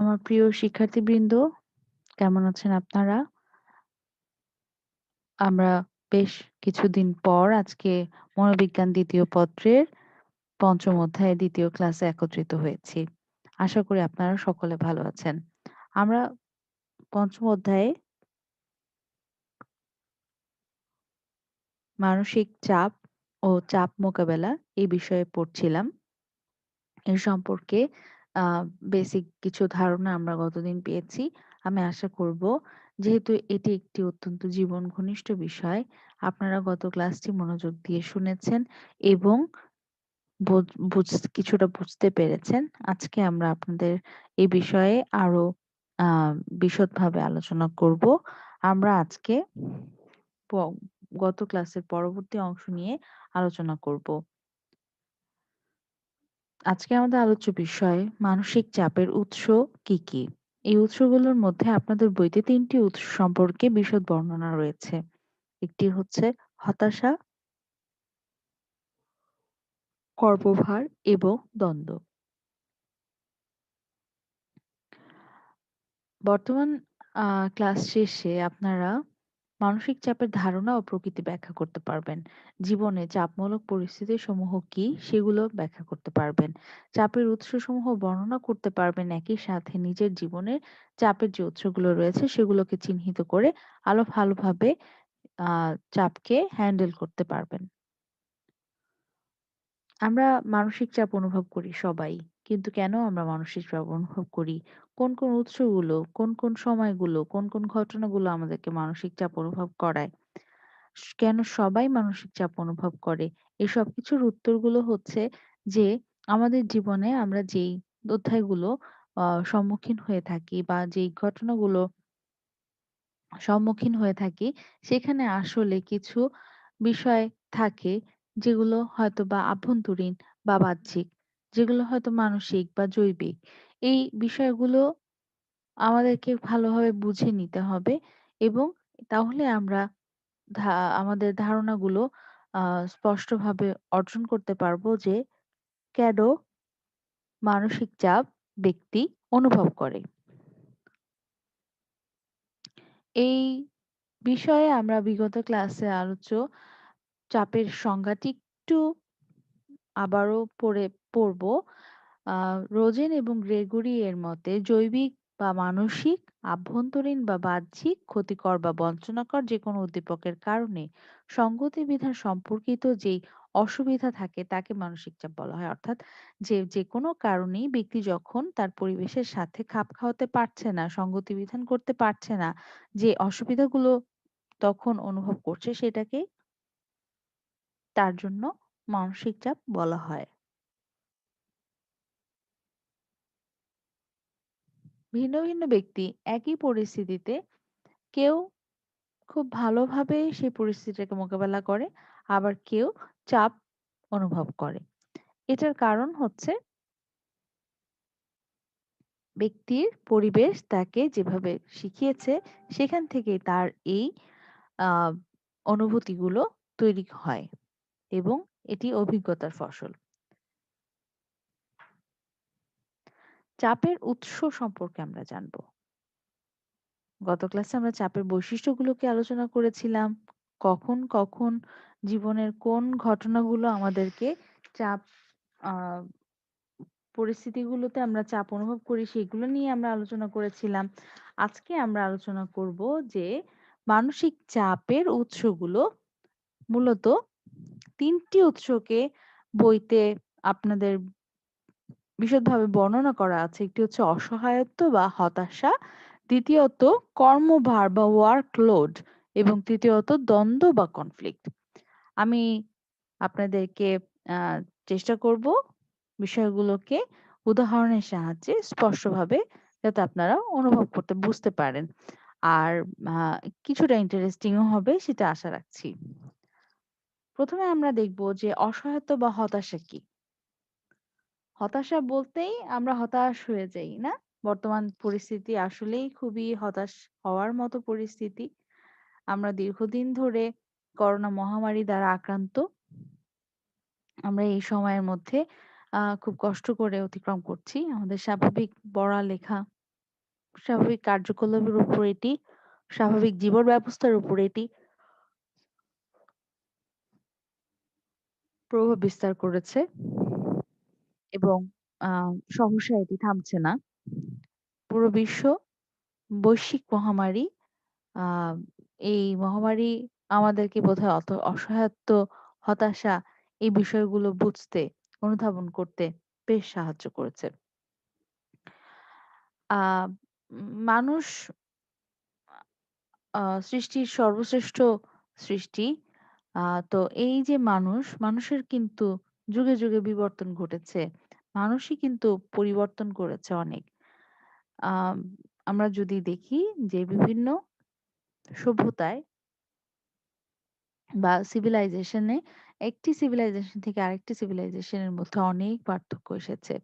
আমার প্রিয় শিক্ষার্থীবৃন্দ, কেমন আছেন আপনারা? আমরা বেশ কিছুদিন পর আজকে মনোবিজ্ঞান দ্বিতীয় পত্রের পঞ্চম অধ্যায়ে দ্বিতীয় ক্লাসে একত্রিত হয়েছি। আশা করি আপনারা সকলে ভালো আছেন। আমরা পঞ্চম অধ্যায়ে মানসিক চাপ ও চাপ মোকাবেলা এই বিষয়ে পড়ছিলাম। এর সম্পর্কে আ বেসিক কিছু ধারণা আমরা গতদিন পেয়েছি। আমি আশা করব যেহেতু এটি একটি অত্যন্ত জীবন ঘনিষ্ঠ বিষয়, আপনারা গত ক্লাসটি মনোযোগ দিয়ে শুনেছেন এবং বোঝ বুঝ কিছুটা বুঝতে পেরেছেন। আজকে আমরা আপনাদের এই বিষয়ে আরও আ বিশদভাবে আলোচনা করব। আমরা আজকে প গত ক্লাসের পরবর্তী অংশ নিয়ে আলোচনা করব। আজকে আমাদের আলোচ্য বিষয় মানসিক চাপের উৎস কি, কি? এই উৎসগুলোর মধ্যে আপনাদের বইতে তিনটি উৎস সম্পর্কে বিশদ বর্ণনা রয়েছে। একটি হচ্ছে হতাশা কর্মভার এবং দ্বন্দ্ব। বর্তমান ক্লাস শেষে আপনারা মানসিক চাপের ধারণা ও প্রকৃতি ব্যাখ্যা করতে পারবেন। জীবনে চাপমূলক পরিস্থিতি সমূহ কি সেগুলো ব্যাখ্যা করতে পারবেন। চাপের উৎসসমূহ বর্ণনা করতে পারবেন একই সাথে নিজের জীবনের চাপের যে উৎসগুলো রয়েছে সেগুলোকে চিহ্নিত করে আলো ভালোভাবে, আ, চাপকে হ্যান্ডেল করতে পারবেন। আমরা মানসিক চাপ অনুভব করি সবাই। কিন্তু কেন আমরা মানসিক চাপ অনুভব করি? কোন, কোন উৎসগুলো, কোন, কোন সময়গুলো, কোন, কোন ঘটনাগুলো আমাদেরকে মানসিক চাপ অনুভব করায়? কেন সবাই মানসিক চাপ অনুভব করে? এই সবকিছুর উত্তরগুলো হচ্ছে যে আমাদের জীবনে আমরা যেই অধ্যায়গুলো সম্মুখীন হয়ে থাকি বা যেই ঘটনাগুলো সম্মুখীন হয়ে থাকি সেখানে আসলে কিছু বিষয় থাকে যেগুলো হয়তো বা আভ্যন্তরীণ বা বাহ্যিক, যেগুলো হয়তো মানসিক বা জৈবিক। এই বিষয়গুলো আমাদেরকে ভালোভাবে বুঝে নিতে হবে এবং তাহলে আমরা ধা, আমাদের ধারণাগুলো, আ, স্পষ্টভাবে অর্জন করতে পারব যে কেন মানসিক চাপ ব্যক্তি অনুভব করে। এই বিষয়ে আমরা বিগত ক্লাসে আলোচ্য চাপের সংজ্ঞাটি একটু আবারও পড়ে, পড়ব। রোজেন এবং গ্রেগরি এর মতে জৈবিক বা মানসিক, আভ্যন্তরীণ বা বাহ্যিক, ক্ষতিকর বা বঞ্চনাকর যেকোনো উদ্দীপকের কারণে সংগতি বিধান সম্পর্কিত যেই অসুবিধা থাকে তাকে মানসিক চাপ বলা হয়। অর্থাৎ যে যেকোনো কারণেই ব্যক্তি যখন তার পরিবেশের সাথে খাপ খাওয়াতে পারছে না, সঙ্গতি বিধান করতে পারছে না, যে অসুবিধাগুলো তখন অনুভব করছে সেটাকে তার জন্য মানসিক চাপ বলা হয়। ভিন্ন, ভিন্ন ব্যক্তি একই পরিস্থিতিতে কেউ খুব ভালোভাবে সেই পরিস্থিতিটাকে মোকাবেলা করে, আবার কেউ চাপ অনুভব করে। এটার কারণ হচ্ছে ব্যক্তির পরিবেশ তাকে যেভাবে শিখিয়েছে সেখান থেকেই তার এই অনুভূতিগুলো তৈরি হয় এবং এটি অভিজ্ঞতার ফসল। চাপের উৎস সম্পর্কে আমরা জানব। গত ক্লাসে আমরা চাপের বৈশিষ্ট্যগুলোকে আলোচনা করেছিলাম। কখন, কখন জীবনের কোন ঘটনাগুলো আমাদেরকে চাপ পরিস্থিতিগুলোতে আমরা চাপ অনুভব করি সেগুলো নিয়ে আমরা আলোচনা করেছিলাম। আজকে আমরা আলোচনা করব যে মানসিক চাপের উৎসগুলো মূলত তিনটি উৎসকে বইতে আপনাদের বিশদভাবে বর্ণনা করা আছে। একটি হচ্ছে অসহায়ত্ব বা হতাশা, দ্বিতীয়ত কর্মভার বা ওয়ার্কলোড এবং তৃতীয়ত দ্বন্দ্ব বা কনফ্লিক্ট। আমি আপনাদেরকে চেষ্টা করব বিষয়গুলোকে উদাহরণের সাহায্যে স্পষ্টভাবে যাতে আপনারা অনুভব করতে বুঝতে পারেন। আর কিছুটা ইন্টারেস্টিং ও হবে সেটা আশা রাখছি। প্রথমে আমরা দেখব যে অসহায়ত্ব বা হতাশা কি? হতাশা বলতেই আমরা হতাশ হয়ে যাই, না? বর্তমান পরিস্থিতি আসলেই খুবই হতাশ হওয়ার মতো পরিস্থিতি। আমরা দীর্ঘদিন ধরে করোনা মহামারী দ্বারা আক্রান্ত। আমরা এই সময়ের মধ্যে খুব কষ্ট করে অতিক্রম করছি। আমাদের স্বাভাবিক পড়ালেখা স্বাভাবিক কার্যকলাপের উপর এটি স্বাভাবিক জীবন ব্যবস্থার উপর এটি প্রভাব বিস্তার করেছে এবং আহ সহসা এটি থামছে না। পুরো বিশ্ব বৈশ্বিক মহামারী আহ এই মহামারী আমাদেরকে বোধহয় অত অসহায়ত্ব, হতাশা এই বিষয়গুলো বুঝতে, অনুধাবন করতে বেশ সাহায্য করেছে। আহ মানুষ আহ সৃষ্টির সর্বশ্রেষ্ঠ সৃষ্টি আহ তো এই যে মানুষ, মানুষের কিন্তু যুগে যুগে বিবর্তন ঘটেছে। মানুষই কিন্তু পরিবর্তন করেছে অনেক। আহ আমরা যদি দেখি যে বিভিন্ন সভ্যতায় বা সিভিলাইজেশনে একটি সিভিলাইজেশন থেকে আরেকটি সিভিলাইজেশনের মধ্যে অনেক পার্থক্য এসেছে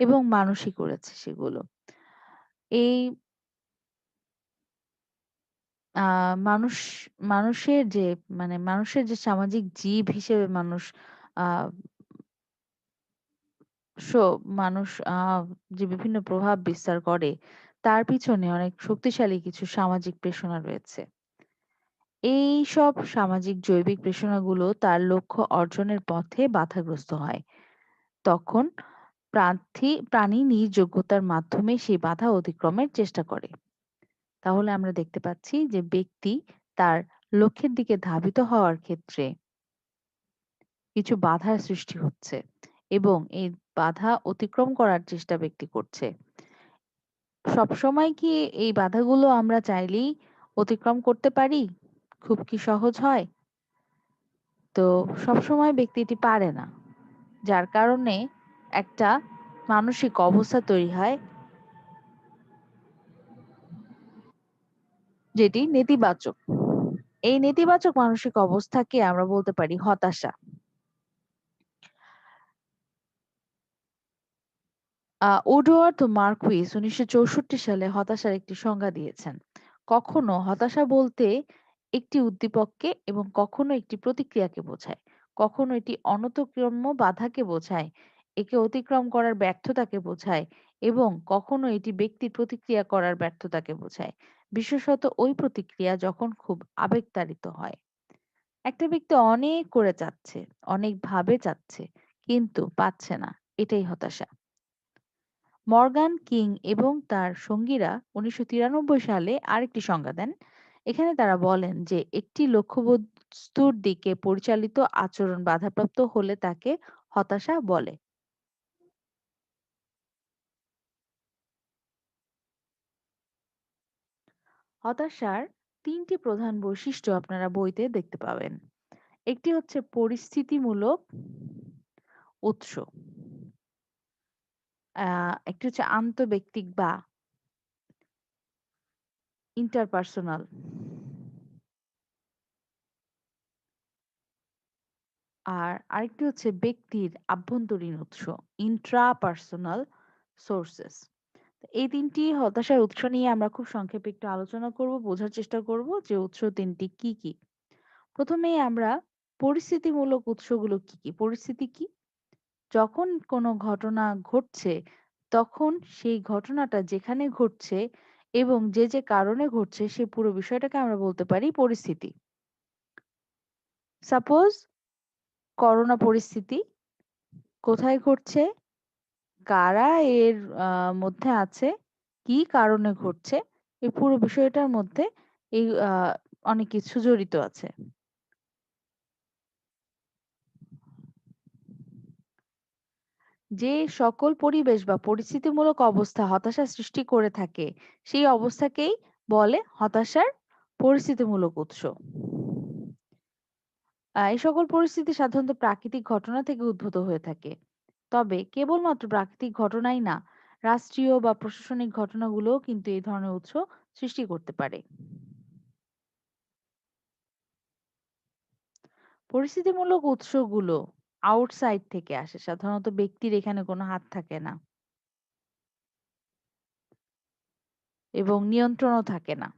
এবং মানুষই করেছে সেগুলো। এই আহ মানুষ, মানুষের যে মানে মানুষের যে সামাজিক জীব হিসেবে মানুষ আহ মানুষ আহ যে বিভিন্ন প্রভাব বিস্তার করে, তার পিছনে অনেক শক্তিশালী কিছু সামাজিক প্রেষণা রয়েছে। এই সব সামাজিক জৈবিক প্রেষণাগুলো তার লক্ষ্য অর্জনের পথে বাধাগ্রস্ত হয়। তখন প্রার্থী, প্রাণী নিজ যোগ্যতার মাধ্যমে সেই বাধা অতিক্রমের চেষ্টা করে। তাহলে আমরা দেখতে পাচ্ছি যে ব্যক্তি তার লক্ষ্যের দিকে ধাবিত হওয়ার ক্ষেত্রে কিছু বাধার সৃষ্টি হচ্ছে এবং এই বাধা অতিক্রম করার চেষ্টা ব্যক্তি করছে। সবসময় কি এই বাধাগুলো আমরা চাইলেই অতিক্রম করতে পারি? খুব কি সহজ হয়? তো সবসময় ব্যক্তিটি পারে না, যার কারণে একটা মানসিক অবস্থা তৈরি হয়, যেটি নেতিবাচক। এই নেতিবাচক মানসিক অবস্থাকে আমরা বলতে পারি হতাশা। আহ উডওয়ার্থ মার্কুইস উনিশশো চৌষট্টি সালে হতাশার একটি সংজ্ঞা দিয়েছেন। কখনো হতাশা বলতে একটি উদ্দীপককে এবং কখনো একটি প্রতিক্রিয়াকে বোঝায়। কখনো এটি অনতিক্রম্য বাধাকে বোঝায়, একে অতিক্রম করার ব্যর্থতাকে বোঝায় এবং কখনো এটি ব্যক্তির প্রতিক্রিয়া করার ব্যর্থতাকে বোঝায়। বিশেষত ওই প্রতিক্রিয়া যখন খুব আবেগতাড়িত হয়। একটা ব্যক্তি অনেক করে চাচ্ছে, অনেক ভাবে চাচ্ছে, কিন্তু পাচ্ছে না। এটাই হতাশা। মর্গান কিং এবং তার সঙ্গীরা উনিশশো তিরানব্বই সালে আরেকটি সংজ্ঞা দেন। এখানে তারা বলেন যে, একটি লক্ষ্যবস্তুর দিকে পরিচালিত আচরণ বাধাপ্রাপ্ত হলে তাকে হতাশা বলে। হতাশার তিনটি প্রধান বৈশিষ্ট্য আপনারা বইতে দেখতে পাবেন। একটি হচ্ছে পরিস্থিতিমূলক উৎস। আহ একটি হচ্ছে আন্তঃব্যক্তিক বা ইন্টারপার্সোনাল। আর আরেকটি হচ্ছে ব্যক্তির আভ্যন্তরীণ উৎস ইন্ট্রাপার্সোনাল সোর্সেস এই তিনটি হতাশার উৎস নিয়ে আমরা খুব সংক্ষেপে একটু আলোচনা করব, বোঝার চেষ্টা করব যে উৎস তিনটি কি কি। প্রথমেই আমরা পরিস্থিতিমূলক উৎসগুলো কি কি? পরিস্থিতি কি? যখন কোনো ঘটনা ঘটছে, তখন সেই ঘটনাটা যেখানে ঘটছে এবং যে যে কারণে ঘটছে, সে পুরো বিষয়টাকে আমরা বলতে পারি পরিস্থিতি। সাপোজ করোনা পরিস্থিতি, কোথায় ঘটছে? কারা এর মধ্যে আছে? কি কারণে ঘটছে? এই পুরো বিষয়টার মধ্যে এই অনেক কিছু জড়িত আছে। যে সকল পরিবেশ বা পরিস্থিতিমূলক অবস্থা হতাশা সৃষ্টি করে থাকে, সেই অবস্থাকেই বলে হতাশার পরিস্থিতিমূলক উৎস। এই সকল পরিস্থিতি সাধারণত প্রাকৃতিক ঘটনা থেকে উদ্ভূত হয়ে থাকে। তবে কেবলমাত্র প্রাকৃতিক ঘটনাই না, রাষ্ট্রীয় বা প্রশাসনিক ঘটনাগুলোও কিন্তু এই ধরনের উৎস সৃষ্টি করতে পারে। পরিস্থিতিমূলক উৎসগুলো আউটসাইড থেকে আসে। সাধারণত ব্যক্তির এখানে কোনো হাত থাকে না। এবং নিয়ন্ত্রণও থাকে না।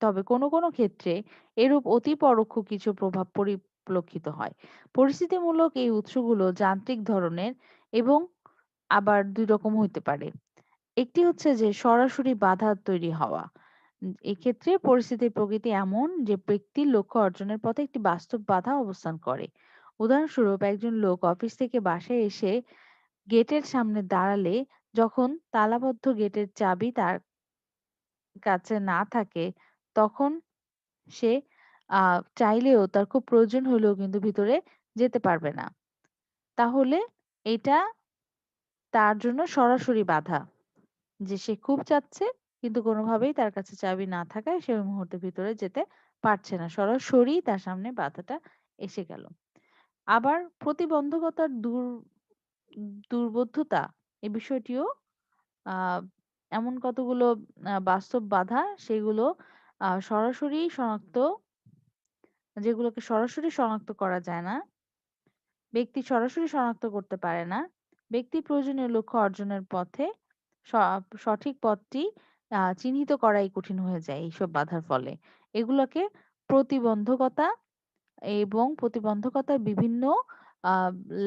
তবে কোনো কোনো ক্ষেত্রে এরূপ অতি পরোক্ষ কিছু প্রভাব পরিলক্ষিত হয়। পরিস্থিতিমূলক এই উৎসগুলো যান্ত্রিক ধরনের এবং আবার দুই রকম হইতে পারে। একটি হচ্ছে যে সরাসরি বাধা তৈরি হওয়া। এক্ষেত্রে পরিস্থিতির প্রকৃতি এমন যে ব্যক্তির লক্ষ্য অর্জনের পথে একটি বাস্তব বাধা অবস্থান করে। উদাহরণস্বরূপ একজন লোক অফিস থেকে বাসায় এসে গেটের সামনে দাঁড়ালে যখন তালাবদ্ধ গেটের চাবি তার কাছে না থাকে, তখন সে, আ, চাইলেও তার খুব প্রয়োজন হলেও কিন্তু ভিতরে যেতে পারবে না। তাহলে এটা তার জন্য সরাসরি বাধা। যে সে খুব চাচ্ছে কিন্তু কোনোভাবেই তার কাছে চাবি না থাকায় সে ওই মুহূর্তে ভিতরে যেতে পারছে না। সরাসরি তার সামনে বাধাটা এসে গেল। আবার প্রতিবন্ধকতার দূর, দুর্বোধ্যতা, এ বিষয়টিও, আ এমন কতগুলো বাস্তব বাধা, সেগুলো সরাসরি শনাক্ত, যেগুলোকে সরাসরি শনাক্ত করা যায় না। ব্যক্তি সরাসরি শনাক্ত করতে পারে না। ব্যক্তি প্রয়োজনীয় লক্ষ্য অর্জনের পথে সঠিক পথটি চিহ্নিত করাই কঠিন হয়ে যায় এইসব বাধার ফলে। এগুলোকে প্রতিবন্ধকতা এবং প্রতিবন্ধকতার বিভিন্ন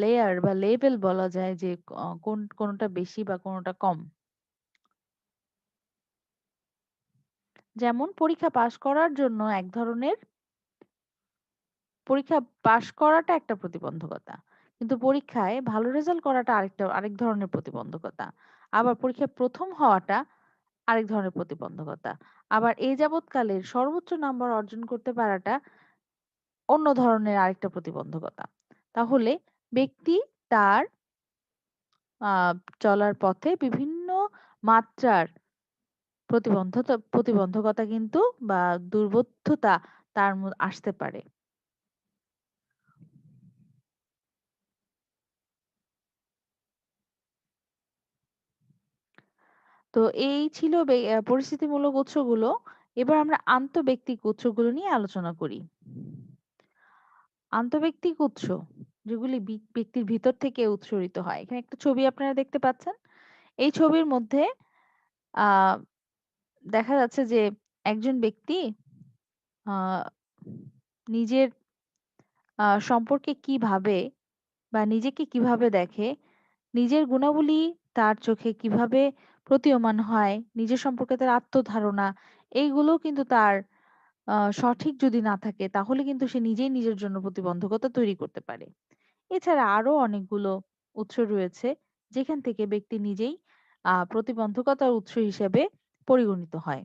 লেয়ার বা লেভেল বলা যায় যে কোন, কোনটা বেশি বা কোনটা কম। যেমন পরীক্ষা পাস করার জন্য এক ধরনের পরীক্ষা পাস করাটা একটা প্রতিবন্ধকতা। কিন্তু পরীক্ষায় ভালো রেজাল্ট করাটা আরেকটা, আরেক ধরনের প্রতিবন্ধকতা। আবার পরীক্ষায় প্রথম হওয়াটা আরেক ধরনের প্রতিবন্ধকতা। আবার এ যাবৎকালের সর্বোচ্চ নাম্বার অর্জন করতে পারাটা অন্য ধরনের আরেকটা প্রতিবন্ধকতা। তাহলে ব্যক্তি তার চলার পথে বিভিন্ন মাত্রার প্রতিবন্ধতা, প্রতিবন্ধকতা কিন্তু বা দুর্বোধ্যতা তার আসতে পারে। তো এই ছিল পরিস্থিতিমূলক উৎসগুলো। এবার আমরা আন্তঃব্যক্তিক উৎসগুলো নিয়ে আলোচনা করি। আন্তঃব্যক্তিক উৎস যেগুলি বি ব্যক্তির ভিতর থেকে উৎসরিত হয়। এখানে একটা ছবি আপনারা দেখতে পাচ্ছেন। এই ছবির মধ্যে আ দেখা যাচ্ছে যে একজন ব্যক্তি আ নিজের সম্পর্কে কি ভাবে বা নিজেকে কীভাবে দেখে, নিজের গুণাবলী তার চোখে কীভাবে প্রতীয়মান হয়, নিজের সম্পর্কে তার আত্মধারণা এইগুলোও কিন্তু তার সঠিক যদি না থাকে, তাহলে কিন্তু সে নিজেই নিজের জন্য প্রতিবন্ধকতা তৈরি করতে পারে। এছাড়া আরও অনেকগুলো উৎস রয়েছে, যেখান থেকে ব্যক্তি নিজেই, আ প্রতিবন্ধকতার উৎস হিসেবে পরিগণিত হয়।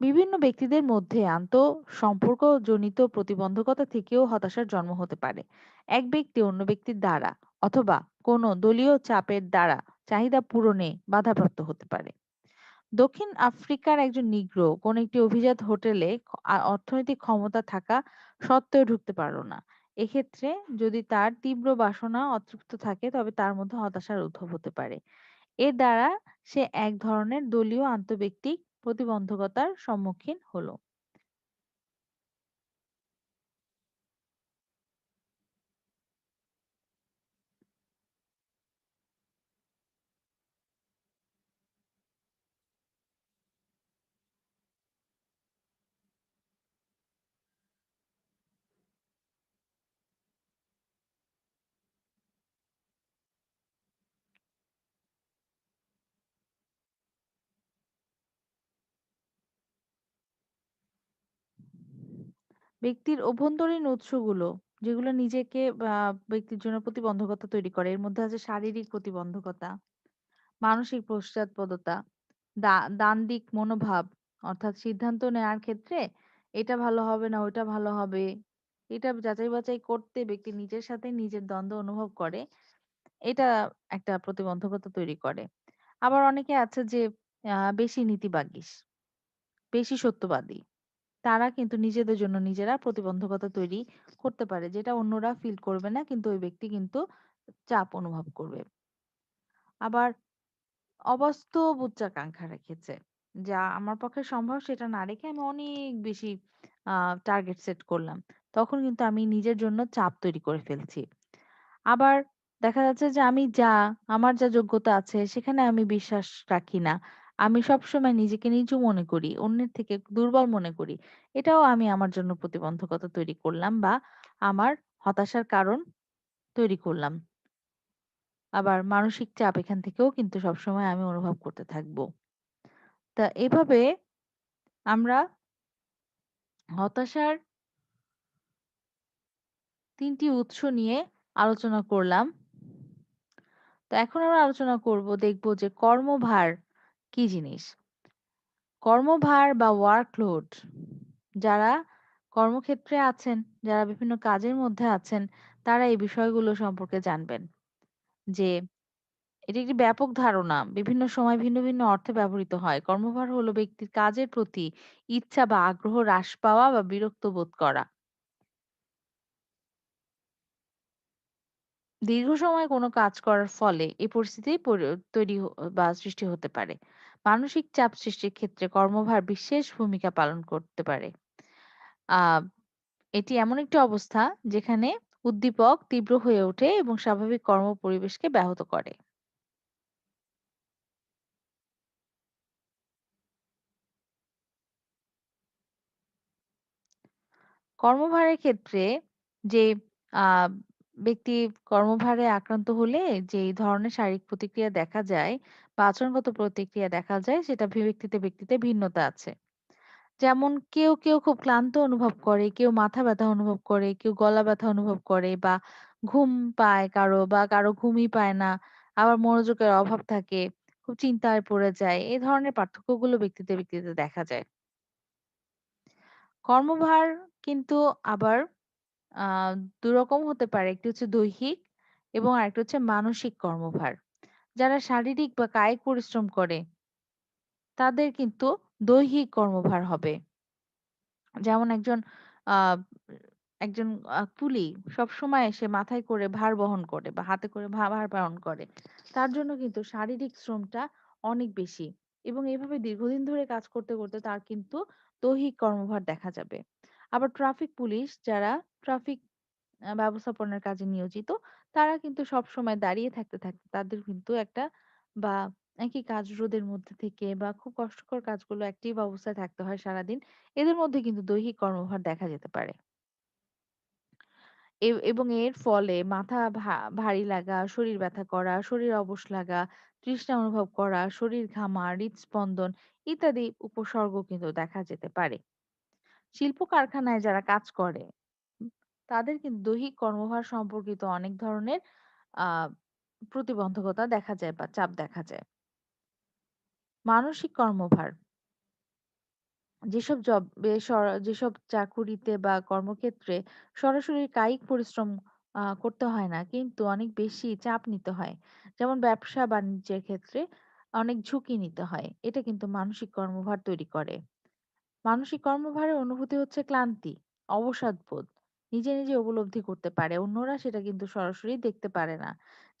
বিভিন্ন ব্যক্তিদের মধ্যে আন্তঃসম্পর্কজনিত প্রতিবন্ধকতা থেকেও হতাশার জন্ম হতে পারে। এক ব্যক্তি অন্য ব্যক্তির দ্বারা অথবা কোনো দলীয় চাপের দ্বারা চাহিদা পূরণে বাধাপ্রাপ্ত হতে পারে। দক্ষিণ আফ্রিকার একজন নিগ্রো, কোন একটি অভিজাত হোটেলে অর্থনৈতিক ক্ষমতা থাকা সত্ত্বেও ঢুকতে পারল না। এক্ষেত্রে যদি তার তীব্র বাসনা অতৃপ্ত থাকে, তবে তার মধ্যে হতাশার উদ্ভব হতে পারে। এর দ্বারা সে এক ধরনের দলীয় আন্তব্যক্তিক প্রতিবন্ধকতার সম্মুখীন হলো। ব্যক্তির অভ্যন্তরীণ উৎসগুলো যেগুলো নিজেকে বা ব্যক্তির জন্য প্রতিবন্ধকতা তৈরি করে। এর মধ্যে আছে শারীরিক প্রতিবন্ধকতা, মানসিক পশ্চাৎপদতা, দা দ্বান্দ্বিক মনোভাব অর্থাৎ সিদ্ধান্ত নেওয়ার ক্ষেত্রে এটা ভালো হবে না ওইটা ভালো হবে। এটা যাচাই বাছাই করতে ব্যক্তি নিজের সাথে নিজের দ্বন্দ্ব অনুভব করে। এটা একটা প্রতিবন্ধকতা তৈরি করে। আবার অনেকে আছে যে বেশি নীতিবাগীশ বেশি সত্যবাদী। তারা কিন্তু নিজেদের জন্য নিজেরা প্রতিবন্ধকতা তৈরি করতে পারে যেটা অন্যরা ফিল করবে না, কিন্তু ওই ব্যক্তি কিন্তু চাপ অনুভব করবে আবার অবাস্তব উচ্চাকাঙ্ক্ষা রেখেছে। যা আমার পক্ষে সম্ভব সেটা না রেখে আমি অনেক বেশি টার্গেট সেট করলাম। তখন কিন্তু আমি নিজের জন্য চাপ তৈরি করে ফেলছি। আবার দেখা যাচ্ছে যে আমি যা, আমার যা যোগ্যতা আছে সেখানে আমি বিশ্বাস রাখি না। আমি সবসময় নিজেকে নিচু মনে করি, অন্যের থেকে দুর্বল মনে করি। এটাও আমি আমার জন্য প্রতিবন্ধকতা তৈরি করলাম বা আমার হতাশার কারণ তৈরি করলাম। আবার মানসিক চাপ এখান থেকেও কিন্তু সবসময় আমি অনুভব করতে থাকব। তা এভাবে আমরা হতাশার ৩ টি উৎস নিয়ে আলোচনা করলাম। তো এখন আমরা আলোচনা করব দেখব যে কর্মভার কি জিনিস? কর্মভার বা ওয়ার্কলোড যারা কর্মক্ষেত্রে আছেন, যারা বিভিন্ন কাজের মধ্যে আছেন, তারা এই বিষয়গুলো সম্পর্কে জানবেন। যে এটি একটি ব্যাপক ধারণা। বিভিন্ন সময় ভিন্ন, ভিন্ন অর্থে ব্যবহৃত হয়। কর্মভার হলো ব্যক্তির কাজের প্রতি ইচ্ছা বা আগ্রহ হ্রাস পাওয়া বা বিরক্ত বোধ করা। দীর্ঘ সময় কোনো কাজ করার ফলে এই পরিস্থিতি পরি, তৈরি বা সৃষ্টি হতে পারে। মানসিক চাপ সৃষ্টির ক্ষেত্রে কর্মভার বিশেষ ভূমিকা পালন করতে পারে। আ, এটি এমন একটি অবস্থা যেখানে উদ্দীপক তীব্র হয়ে ওঠে এবং স্বাভাবিক কর্ম পরিবেশকে ব্যাহত করে। কর্মভারের ক্ষেত্রে যে, আ ব্যক্তি কর্মভারে আক্রান্ত হলে যেই ধরনের শারীরিক প্রতিক্রিয়া দেখা যায় বা আচরণগত প্রতিক্রিয়া দেখা যায় সেটা ব্যক্তিতে, ব্যক্তিতে ভিন্নতা আছে। যেমন কেউ, কেউ খুব ক্লান্ত অনুভব করে, কেউ মাথা ব্যথা অনুভব করে, কেউ গলা ব্যথা অনুভব করে বা ঘুম পায় কারও বা কারও ঘুমই পায় না। আবার মনোযোগের অভাব থাকে, খুব চিন্তায় পড়ে যায়। এই ধরনের পার্থক্যগুলো ব্যক্তিতে, ব্যক্তিতে দেখা যায়। কর্মভার কিন্তু আবার আ ২ রকম হতে পারে। একটি হচ্ছে দৈহিক এবং আরেকটা হচ্ছে মানসিক কর্মভার। যারা শারীরিক বা কায়িক পরিশ্রম করে তাদের কিন্তু দৈহিক কর্মভার হবে। যেমন একজন আ একজন কুলি সবসময় সে মাথায় করে ভার বহন করে বা হাতে করে ভার বহন করে। তার জন্য কিন্তু শারীরিক শ্রমটা অনেক বেশি এবং এভাবে দীর্ঘদিন ধরে কাজ করতে, করতে তার কিন্তু দৈহিক কর্মভার দেখা যাবে। আবার ট্রাফিক পুলিশ যারা ট্রাফিক ব্যবস্থাপনার কাজে নিয়োজিত, তারা কিন্তু সবসময় দাঁড়িয়ে থাকতে, থাকতে তাদের কিন্তু একটা বা একই কাজ রোদের মধ্যে থেকে বা খুব কষ্টকর কাজগুলো অ্যাক্টিভ অবস্থায় থাকতে হয় সারাদিন। এদের মধ্যে কিন্তু দৈহিক কর্মভার দেখা যেতে পারে। এ এবং এর ফলে মাথা ভা ভারী লাগা, শরীর ব্যথা করা, শরীর অবশ লাগা, তৃষ্ণা অনুভব করা, শরীর ঘামা, হৃদস্পন্দন ইত্যাদি উপসর্গ কিন্তু দেখা যেতে পারে। শিল্প কারখানায় যারা কাজ করে তাদের কিন্তু দৈহিক কর্মভার সম্পর্কিত অনেক ধরনের আ প্রতিবন্ধকতা দেখা যায় বা চাপ দেখা যায়। মানসিক কর্মভার যেসব জব যেসব চাকুরিতে বা কর্মক্ষেত্রে সরাসরি কায়িক পরিশ্রম আ করতে হয় না, কিন্তু অনেক বেশি চাপ নিতে হয়। যেমন ব্যবসা-বাণিজ্যের ক্ষেত্রে অনেক ঝুঁকি নিতে হয়। এটা কিন্তু মানসিক কর্মভার তৈরি করে। মানসিক কর্মভারের অনুভূতি হচ্ছে ক্লান্তি, অবসাদবোধ। নিজে, নিজে উপলব্ধি করতে পারে। অন্যরা সেটা কিন্তু সরাসরি দেখতে পারে না।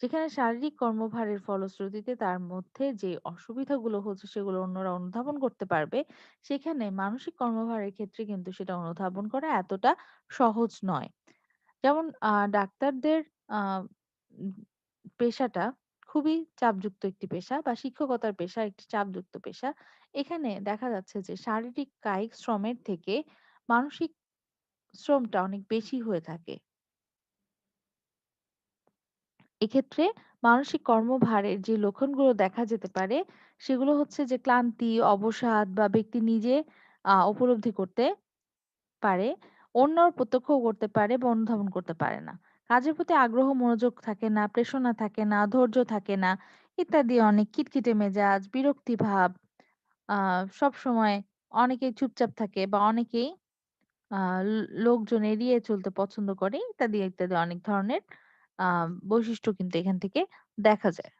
যেখানে শারীরিক কর্মভারের ফলশ্রুতিতে তার মধ্যে যে অসুবিধাগুলো হচ্ছে সেগুলো অন্যরা অনুধাবন করতে পারবে। সেখানে মানসিক কর্মভারের ক্ষেত্রে কিন্তু সেটা অনুধাবন করা এতটা সহজ নয়। যেমন আ ডাক্তারদের আ পেশাটা খুবই চাপযুক্ত একটি পেশা বা শিক্ষকতার পেশা একটি চাপযুক্ত পেশা। এখানে দেখা যাচ্ছে যে শারীরিক কায়িক শ্রমের থেকে মানসিক শ্রমটা অনেক বেশি হয়ে থাকে। এক্ষেত্রে মানসিক কর্মভারের যে লক্ষণগুলো দেখা যেতে পারে সেগুলো হচ্ছে যে ক্লান্তি, অবসাদ বা ব্যক্তি নিজে আ উপলব্ধি করতে পারে, অন্যরা প্রত্যক্ষও করতে পারে বা অনুধাবন করতে পারে না। কাজের প্রতি আগ্রহ মনোযোগ থাকে না, প্রেরণা থাকে না, ধৈর্য থাকে না ইত্যাদি অনেক খিটখিটে মেজাজ, বিরক্তি ভাব, আ সবসময় অনেকেই চুপচাপ থাকে বা অনেকেই আ লো লোকজন এড়িয়ে চলতে পছন্দ করে ইত্যাদি, ইত্যাদি অনেক ধরনের আ বৈশিষ্ট্য কিন্তু এখান থেকে দেখা যায়।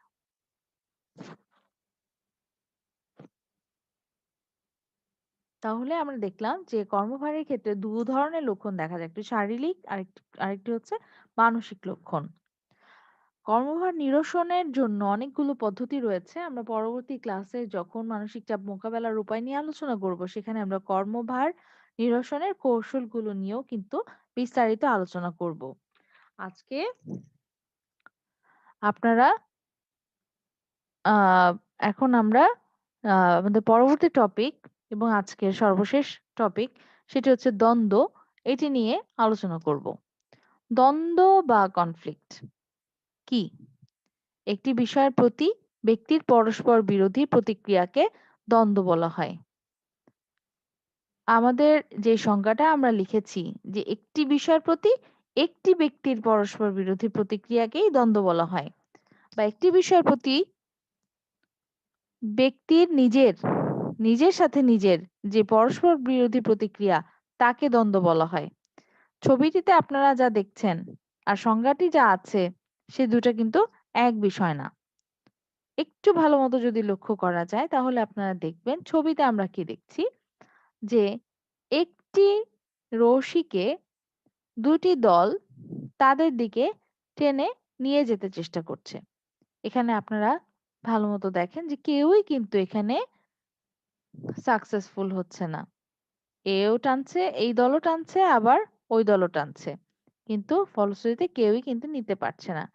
তাহলে আমরা দেখলাম যে কর্মভারের ক্ষেত্রে দু ধরনের লক্ষণ দেখা যায়। একটি শারীরিক আরেকটি আরেকটি হচ্ছে মানসিক লক্ষণ। কর্মভার নিরসনের জন্য অনেকগুলো পদ্ধতি রয়েছে। আমরা পরবর্তী ক্লাসে যখন মানসিক চাপ মোকাবেলার উপায় নিয়ে আলোচনা করব, সেখানে আমরা কর্মভার নিরসনের কৌশলগুলো নিয়েও কিন্তু বিস্তারিত আলোচনা করব। আজকে আপনারা এখন আমরা আমাদের পরবর্তী টপিক এবং আজকের সর্বশেষ টপিক সেটি হচ্ছে দ্বন্দ্ব। এটি নিয়ে আলোচনা করব। দ্বন্দ্ব বা কনফ্লিক্ট কি? একটি বিষয়ের প্রতি ব্যক্তির পরস্পর বিরোধী প্রতিক্রিয়াকে দ্বন্দ্ব বলা হয় আমাদের যে সংজ্ঞাটা আমরা লিখেছি যে একটি বিষয়ের প্রতি একটি ব্যক্তির পরস্পর বিরোধী প্রতিক্রিয়াকেই দ্বন্দ্ব বলা হয় বা একটি বিষয়ের প্রতি ব্যক্তির নিজের নিজের সাথে নিজের যে পরস্পর বিরোধী প্রতিক্রিয়া, তাকে দ্বন্দ্ব বলা হয়। ছবিটিতে আপনারা যা দেখছেন আর সংজ্ঞাটি যা আছে, সে দুটা কিন্তু এক বিষয় না। একটু ভালো মতো যদি লক্ষ্য করা যায়, তাহলে আপনারা দেখবেন ছবিতে আমরা কি দেখছি? যে একটি রশিকে দুটি দল তাদের দিকে টেনে নিয়ে যেতে চেষ্টা করছে। এখানে আপনারা ভালো মতো দেখেন যে কেউই কিন্তু এখানে সাকসেসফুল হচ্ছে না। এও টানছে, এই দলও টানছে, আবার ওই দলও টানছে। কিন্তু ফলশ্রুতিতে কেউই কিন্তু নিতে পারছে না।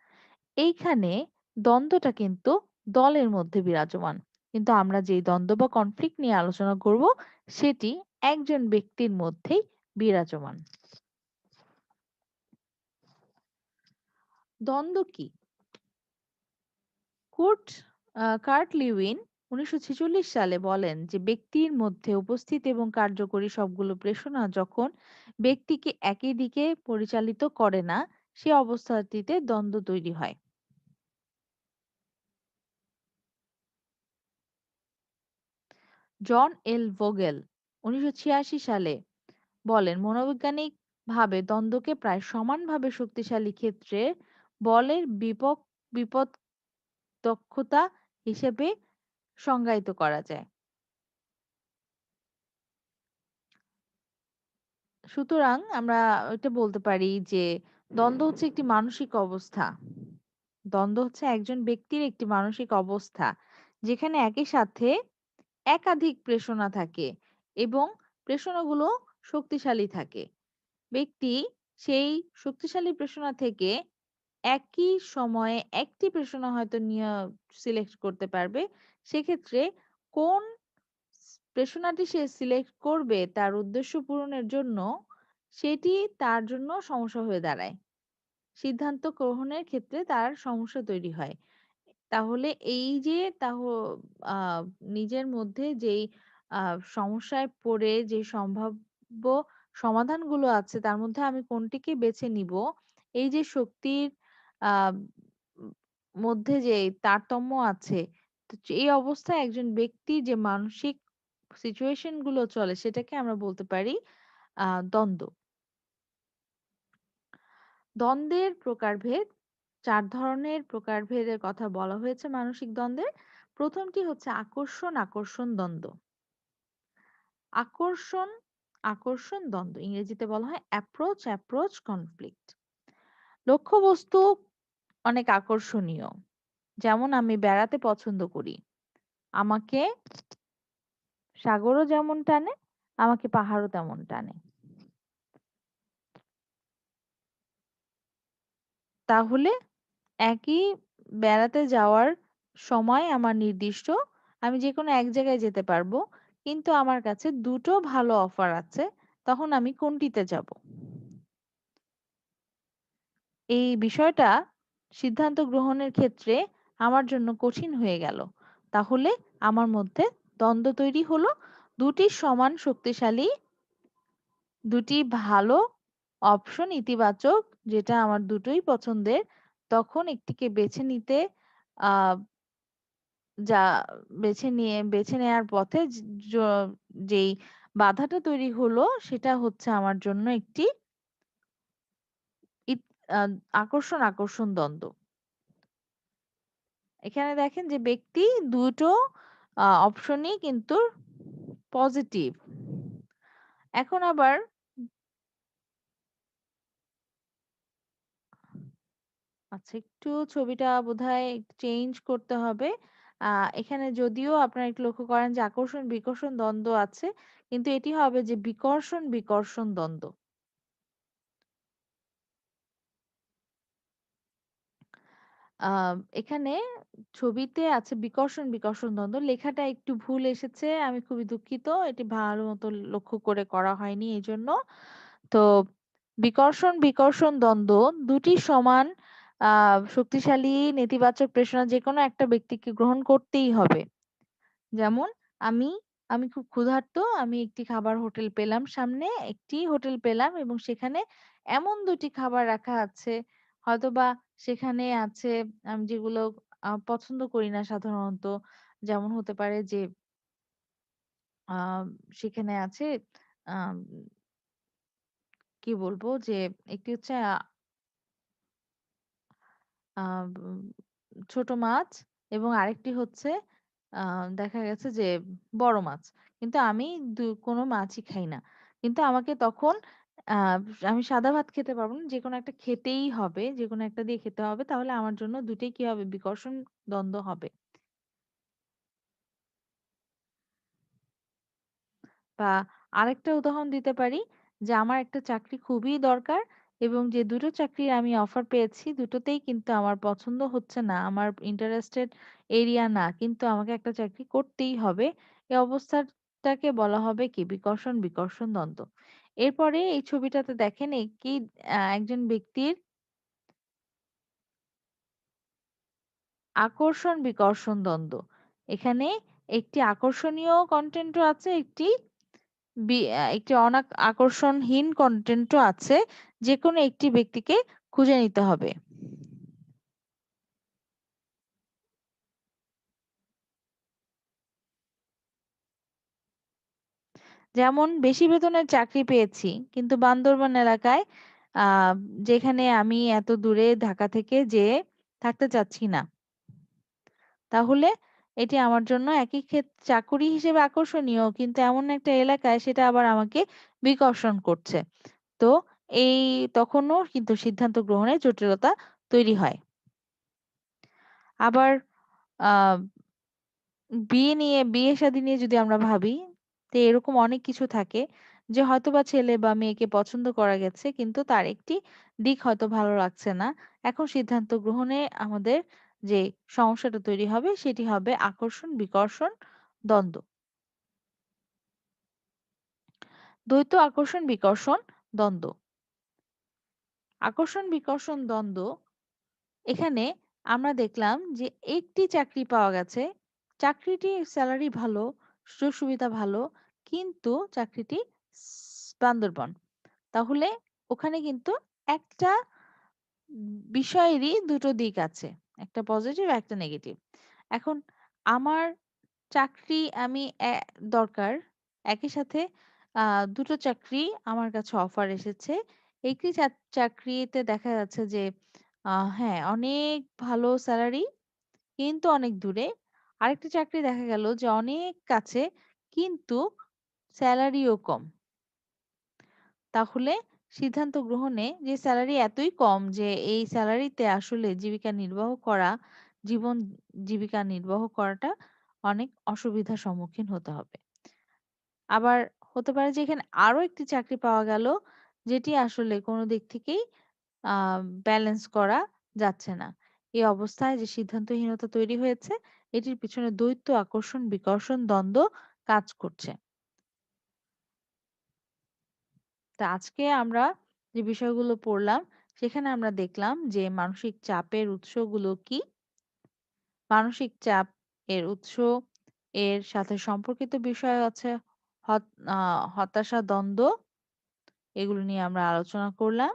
এইখানে দ্বন্দ্বটা কিন্তু দলের মধ্যে বিরাজমান। কিন্তু আমরা যেই দ্বন্দ্ব বা কনফ্লিক্ট নিয়ে আলোচনা করব, সেটি একজন ব্যক্তির মধ্যেই বিরাজমান। দ্বন্দ্ব কি? কুর্ট কার্ট লিউইন উনিশশো সালে বলেন যে, ব্যক্তির মধ্যে উপস্থিত এবং কার্যকরী সবগুলো প্রেষণা যখন ব্যক্তিকে একই দিকে পরিচালিত করে না, সে অবস্থাটিতে দ্বন্দ্ব তৈরি হয়। জন এল ভোগেল উনিশশো ছিয়াশি সালে বলেন মনোবৈজ্ঞানিক ভাবে দ্বন্দ্বকে প্রায় সমানভাবে শক্তিশালী ক্ষেত্রে বলের বিপক বিপদ দক্ষতা হিসেবে সংজ্ঞায়িত করা যায়। সুতরাং আমরা এটা বলতে পারি যে, দ্বন্দ্ব হচ্ছে একটি মানসিক অবস্থা। দ্বন্দ্ব হচ্ছে একজন ব্যক্তির একটি মানসিক অবস্থা, যেখানে একই সাথে একাধিক প্রেষণা থাকে এবং প্রেষণাগুলো শক্তিশালী থাকে। ব্যক্তি সেই শক্তিশালী প্রেষণা থেকে একই সময়ে একটি প্রেষণা হয়তো নিয়ে সিলেক্ট করতে পারবে সেক্ষেত্রে কোন প্রেষণাটি সে সিলেক্ট করবে তার উদ্দেশ্য পূরণের জন্য সেটি তার জন্য সমস্যা হয়ে দাঁড়ায়। সিদ্ধান্ত গ্রহণের ক্ষেত্রে তার সমস্যা তৈরি হয়। তাহলে এই যে তাহ নিজের মধ্যে যেই সমস্যায় পড়ে যে সম্ভাব্য সমাধানগুলো আছে তার মধ্যে আমি কোনটিকে বেছে নিব? এই যে শক্তির মধ্যে যে তারতম্য আছে এই অবস্থায় একজন ব্যক্তি যে মানসিক সিচুয়েশনগুলো চলে সেটাকে আমরা বলতে পারি আহ দ্বন্দ্ব। দ্বন্দ্বের প্রকারভেদ, চার ধরনের প্রকারভেদের কথা বলা হয়েছে মানসিক দ্বন্দ্বের। প্রথমটি হচ্ছে আকর্ষণ আকর্ষণ দ্বন্দ্ব। আকর্ষণ আকর্ষণ দ্বন্দ্ব, ইংরেজিতে বলা হয় অ্যাপ্রোচ অ্যাপ্রোচ কনফ্লিক্ট লক্ষ্যবস্তু অনেক আকর্ষণীয়। যেমন আমি বেড়াতে পছন্দ করি। আমাকে সাগরও যেমন টানে, আমাকে পাহাড়ও তেমন টানে। তাহলে একই বেড়াতে যাওয়ার সময় আমার নির্দিষ্ট, আমি যে কোনো এক জায়গায় যেতে পারব, কিন্তু আমার কাছে দুটো ভালো অফার আছে, তখন আমি কোনটিতে যাব? এই বিষয়টা সিদ্ধান্ত গ্রহণের ক্ষেত্রে আমার জন্য কঠিন হয়ে গেল। তাহলে আমার মধ্যে দ্বন্দ্ব তৈরি হলো। দুটি সমান শক্তিশালী, দুটি ভালো অপশন ইতিবাচক, যেটা আমার দুটোই পছন্দের, তখন একটিকে বেছে নিতে যা বেছে নিয়ে, বেছে নেয়ার পথে যেই বাধাটা তৈরি হলো, সেটা হচ্ছে আমার জন্য একটি আকর্ষণ আকর্ষণ দ্বন্দ্ব। এখানে দেখেন যে ব্যক্তি দুটো অপশনই কিন্তু পজিটিভ এখন আবার আচ্ছা একটু ছবিটা বোধহয় চেঞ্জ করতে হবে। এখানে যদিও আপনারা একটু লক্ষ্য করেন যে আকর্ষণ বিকর্ষণ দ্বন্দ্ব আছে, কিন্তু এটি হবে যে বিকর্ষণ বিকর্ষণ দ্বন্দ্ব। আহ এখানে ছবিতে আছে বিকর্ষণ বিকর্ষণ দ্বন্দ্ব লেখাটা একটু ভুল এসেছে আমি খুবই দুঃখিত এটি ভালো মতো লক্ষ্য করে করা হয়নি এই জন্য তো বিকর্ষণ বিকর্ষণ দ্বন্দ্ব দুটি সমান আ শক্তিশালী নেতিবাচক প্রেরণা যেকোনো একটা ব্যক্তিকে গ্রহণ করতেই হবে। যেমন আমি, আমি খুব ক্ষুধার্ত। আমি একটি খাবার হোটেল পেলাম সামনে। একটি হোটেল পেলাম এবং সেখানে এমন দুটি খাবার রাখা আছে, হয়তোবা সেখানে আছে, আমি যেগুলো পছন্দ করি না সাধারণত। যেমন হতে পারে যে আ সেখানে আছে, আম কি বলব যে, একটি হচ্ছে, আ ছোট মাছ এবং আরেকটি হচ্ছে, আ দেখা গেছে যে, বড় মাছ। কিন্তু আমি দু, কোনো মাছই খাই না। কিন্তু আমাকে তখন আ আমি সাদা ভাত খেতে পারব না। যেকোনো একটা খেতেই হবে। যেকোনো একটা দিয়ে খেতে হবে। তাহলে আমার জন্য ২ টাই কি হবে? বিকর্ষণ দ্বন্দ্ব হবে। বা আরেকটা উদাহরণ দিতে পারি যে আমার একটা চাকরি খুবই দরকার এবং যে দুটো চাকরির আমি অফার পেয়েছি দুটোতেই কিন্তু আমার পছন্দ হচ্ছে না। আমার ইন্টারেস্টেড এরিয়া না। কিন্তু আমাকে একটা চাকরি করতেই হবে। এই অবস্থাটাকে বলা হবে কি? বিকর্ষণ, বিকর্ষণ দ্বন্দ্ব। এরপরে এই ছবিটাতে দেখেন আ একজন ব্যক্তির আকর্ষণ, বিকর্ষণ দ্বন্দ্ব। এখানে একটি আকর্ষণীয় কন্টেন্টও আছে, একটি বি একটি অনাক আকর্ষণহীন কন্টেন্টও আছে। যেকোনো একটি ব্যক্তিকে খুঁজে নিতে হবে। যেমন বেশি বেতনের চাকরি পেয়েছি। কিন্তু বান্দরবান এলাকায় আ যেখানে আমি এত দূরে ঢাকা থেকে যেয়ে থাকতে চাচ্ছি না। তাহলে এটি আমার জন্য একই ক্ষেত চাকুরি হিসেবে আকর্ষণীয় কিন্তু এমন একটা এলাকায় সেটা আবার আমাকে বিকর্ষণ করছে। তো এই তখনও কিন্তু সিদ্ধান্ত গ্রহণে জটিলতা তৈরি হয়। আবার বিয়ে নিয়ে বিয়ে-শাদী নিয়ে যদি আমরা ভাবি, তো এরকম অনেক কিছু থাকে যে হয়তোবা ছেলে বা মেয়েকে পছন্দ করা গেছে কিন্তু তার একটি দিক হয়তো ভালো লাগছে না। এখন সিদ্ধান্ত গ্রহণে আমাদের যে সমস্যাটা তৈরি হবে সেটি হবে আকর্ষণ, বিকর্ষণ, দ্বন্দ্ব। দ্বৈত আকর্ষণ, বিকর্ষণ, দ্বন্দ্ব। আকর্ষণ, বিকর্ষণ, দ্বন্দ্ব এখানে আমরা দেখলাম যে একটি চাকরি পাওয়া গেছে। চাকরিটির সেলারি ভালো, সুযোগ-সুবিধা ভালো। কিন্তু চাকরিটি বান্দরবন। তাহলে ওখানে কিন্তু একটা বিষয়েরই দুটো দিক আছে। একটা পজিটিভ, একটা নেগেটিভ। এখন আমার চাকরি আমি দরকার। একই সাথে দুটো চাকরি আমার কাছে অফার এসেছে। একটি চাকরিতে দেখা যাচ্ছে যে হ্যাঁ, অনেক ভালো স্যালারি কিন্তু অনেক দূরে। আরেকটি চাকরি দেখা গেল যে অনেক কাছে কিন্তু সেলারিও কম। তাহলে সিদ্ধান্ত গ্রহণে যে সেলারি এতই কম যে এই সেলারিতে আসলে জীবিকা নির্বাহ করা, জীবন জীবিকা নির্বাহ করাটা অনেক অসুবিধার সম্মুখীন হতে হবে। আবার হতে পারে যে এখানে আরও একটি চাকরি পাওয়া গেল যেটি আসলে কোনো দিক থেকেই ব্যালেন্স করা যাচ্ছে না। এই অবস্থায় যে সিদ্ধান্তহীনতা তৈরি হয়েছে এটির পিছনে দ্বৈত আকর্ষণ, বিকর্ষণ দ্বন্দ্ব কাজ করছে। তা আজকে আমরা যে বিষয়গুলো পড়লাম সেখানে আমরা দেখলাম যে মানসিক চাপের উৎসগুলো কি? মানসিক চাপ এর উৎস, এর সাথে সম্পর্কিত বিষয় আছে হতাশা, দ্বন্দ্ব এগুলো নিয়ে আমরা আলোচনা করলাম।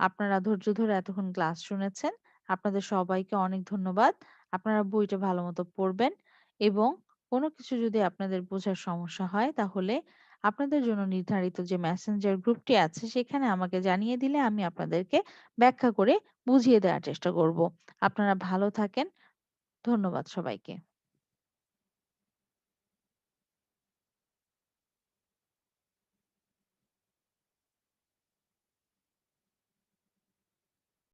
আপনারা ধৈর্য ধরে এতক্ষণ ক্লাস শুনেছেন। আপনাদের সবাইকে অনেক ধন্যবাদ। আপনারা বইটা ভালো মতো পড়বেন এবং কোনো কিছু যদি আপনাদের বোঝার সমস্যা হয় তাহলে আপনাদের জন্য নির্ধারিত যে মেসেঞ্জার গ্রুপটি আছে, সেখানে আমাকে জানিয়ে দিলে আমি আপনাদেরকে ব্যাখ্যা করে বুঝিয়ে দেওয়ার চেষ্টা করব। আপনারা ভালো থাকেন। ধন্যবাদ সবাইকে।